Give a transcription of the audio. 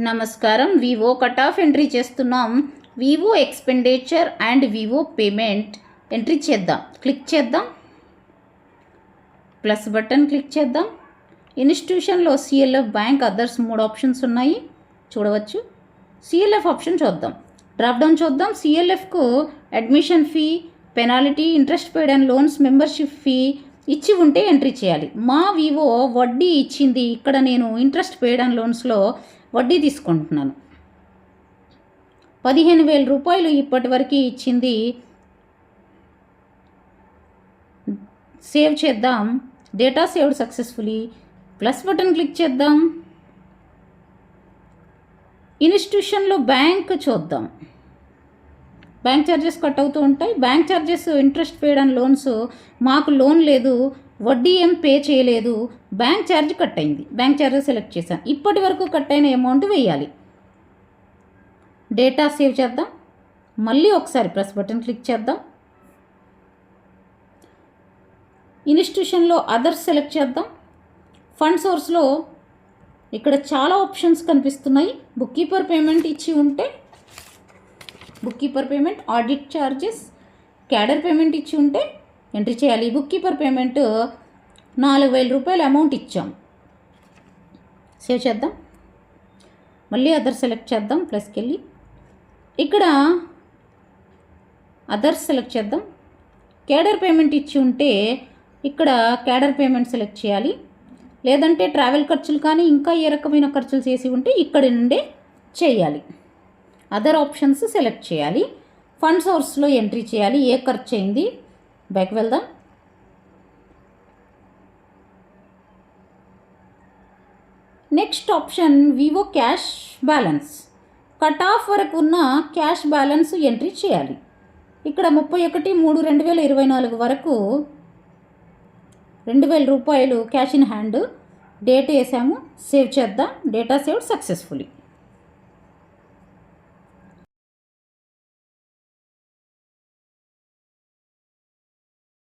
నమస్కారం. VO cut off entry చేస్తున్నాం. VO expenditure and VO payment. Entry చేద్దాం. Click చేద్దాం. ప్లస్ బటన్ క్లిక్ చేద్దాం. ఇన్స్టిట్యూషన్లో సిఎల్ఎఫ్ బ్యాంక్ అదర్స్ మూడు ఆప్షన్స్ ఉన్నాయి. చూడవచ్చు. సిఎల్ఎఫ్ ఆప్షన్ చూద్దాం. డ్రాప్ డౌన్ చూద్దాం. సిఎల్ఎఫ్కు admission fee penalty interest paid and loans membership fee ఇచ్చి ఉంటే ఎంట్రీ చేయాలి. మా వివో వడ్డీ ఇచ్చింది ఇక్కడ నేను ఇంట్రెస్ట్ పేడ్ అండ్ లోన్స్లో వడ్డీ తీసుకుంటున్నాను. పదిహేను వేల రూపాయలు ఇప్పటివరకు ఇచ్చింది. సేవ్ చేద్దాం. Data saved successfully. Plus button click చేద్దాం. ఇన్స్టిట్యూషన్లో బ్యాంక్ చూద్దాం. బ్యాంక్ ఛార్జెస్ కట్ అవుతూ ఉంటాయి. Bank charges interest paid and loans మాకు లోన్ లేదు. వడ్డీ ఏం పే చేయలేదు. బ్యాంక్ ఛార్జ్ కట్ అయింది. బ్యాంక్ ఛార్జ్ సెలెక్ట్ చేశాను. ఇప్పటి వరకు కట్ అయిన అమౌంట్ వేయాలి. డేటా సేవ్ చేద్దాం. మళ్ళీ ఒకసారి ప్రెస్ బటన్ క్లిక్ చేద్దాం. ఇన్స్టిట్యూషన్లో అదర్స్ సెలెక్ట్ చేద్దాం. ఫండ్ సోర్స్లో ఇక్కడ చాలా ఆప్షన్స్ కనిపిస్తున్నాయి. బుక్ కీపర్ పేమెంట్ ఇచ్చి ఉంటే bookkeeper payment audit charges cadre payment ఇచ్చి ఉంటే ఎంట్రీ చేయాలి. బుక్ కీపర్ పేమెంట్ నాలుగు వేల రూపాయలు అమౌంట్ ఇచ్చాం. సేవ్ చేద్దాం. మళ్ళీ అదర్ సెలెక్ట్ చేద్దాం ప్లస్కి వెళ్ళి. ఇక్కడ అదర్స్ సెలెక్ట్ చేద్దాం. క్యాడర్ పేమెంట్ ఇచ్చి ఉంటే ఇక్కడ క్యాడర్ పేమెంట్ సెలెక్ట్ చేయాలి. లేదంటే ట్రావెల్ ఖర్చులు కానీ ఇంకా ఏ రకమైన ఖర్చులు చేసి ఉంటే ఇక్కడి నుండే చేయాలి. అదర్ ఆప్షన్స్ సెలెక్ట్ చేయాలి. ఫండ్ సోర్స్లో ఎంట్రీ చేయాలి. ఏ ఖర్చు అయింది? బ్యాక్ వెళ్దాం. Next option VO cash balance cut off వరకు ఉన్న క్యాష్ బ్యాలెన్స్ ఎంట్రీ చేయాలి. ఇక్కడ ముప్పై ఒకటి మూడు రెండు వేల ఇరవై నాలుగు వరకు రెండు వేల రూపాయలు క్యాష్ ఇన్ హ్యాండ్ డేట్ వేసాము సేవ్ చేద్దాం డేటా సేవ్డ్ సక్సెస్ఫుల్లీ